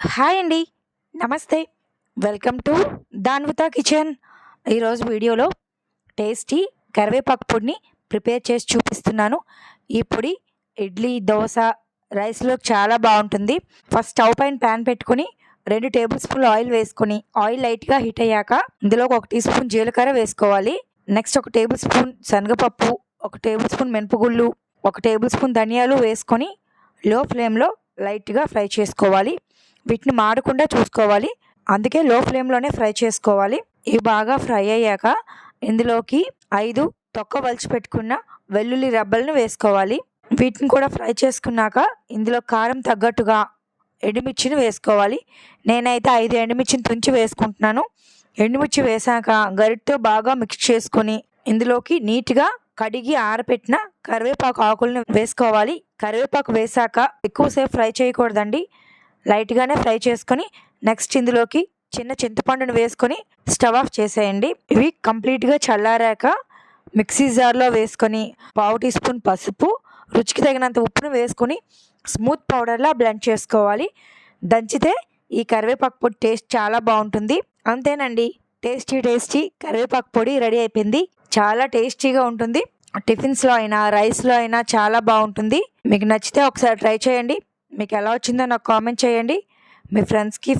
Hi అండి. నమస్తే. Welcome to Danvitha kitchen. ఈరోజు వీడియోలో టేస్టీ కరివేపాకు పొడిని ప్రిపేర్ చేసి చూపిస్తున్నాను. ఈ పొడి ఇడ్లీ దోశ రైస్లో చాలా బాగుంటుంది. ఫస్ట్ స్టవ్ పైన ప్యాన్ పెట్టుకొని రెండు టేబుల్ స్పూన్లు ఆయిల్ వేసుకొని ఆయిల్ లైట్గా హీట్ అయ్యాక ఇందులో ఒక టీ స్పూన్ జీలకర్ర వేసుకోవాలి. నెక్స్ట్ ఒక టేబుల్ స్పూన్ శనగపప్పు ఒక టేబుల్ స్పూన్ మినపగుళ్ళు ఒక టేబుల్ స్పూన్ ధనియాలు వేసుకొని లో ఫ్లేమ్లో లైట్గా ఫ్రై చేసుకోవాలి. వీటిని మాడకుండా చూసుకోవాలి. అందుకే లో ఫ్లేమ్లోనే ఫ్రై చేసుకోవాలి. ఇవి బాగా ఫ్రై అయ్యాక ఇందులోకి ఐదు తొక్క వలిచి పెట్టుకున్న వెల్లుల్లి రబ్బలను వేసుకోవాలి. వీటిని కూడా ఫ్రై చేసుకున్నాక ఇందులో కారం తగ్గట్టుగా ఎండుమిర్చిని వేసుకోవాలి. నేనైతే ఐదు ఎండుమిర్చిని తుంచి వేసుకుంటున్నాను. ఎండుమిర్చి వేసాక గరిటతో బాగా మిక్స్ చేసుకొని ఇందులోకి నీట్గా కడిగి ఆరబెట్టిన కరివేపాకు ఆకులను వేసుకోవాలి. కరివేపాకు వేసాక ఎక్కువసేపు ఫ్రై చేయకూడదండి. లైట్గానే ఫ్రై చేసుకొని నెక్స్ట్ ఇందులోకి చిన్న చింతపండును వేసుకొని స్టవ్ ఆఫ్ చేసేయండి. ఇవి కంప్లీట్గా చల్లారాక మిక్సీ జార్లో వేసుకొని పావు టీ స్పూన్ పసుపు రుచికి తగినంత ఉప్పును వేసుకొని స్మూత్ పౌడర్లా బ్లెండ్ చేసుకోవాలి. దంచితే ఈ కరివేపాకు పొడి టేస్ట్ చాలా బాగుంటుంది. అంతేనండి. టేస్టీ టేస్టీ కరివేపాకు పొడి రెడీ అయిపోయింది. చాలా టేస్టీగా ఉంటుంది. టిఫిన్స్లో అయినా రైస్లో అయినా చాలా బాగుంటుంది. మీకు నచ్చితే ఒకసారి ట్రై చేయండి. మీకు ఎలా వచ్చిందో నాకు కామెంట్ చేయండి. మీ ఫ్రెండ్స్కి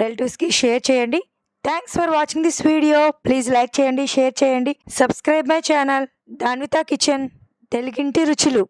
రిలేటివ్స్కి షేర్ చేయండి. Thanks for watching this video please like చేయండి షేర్ చేయండి. Subscribe my channel Danvitha kitchen తెలుగింటి రుచులు.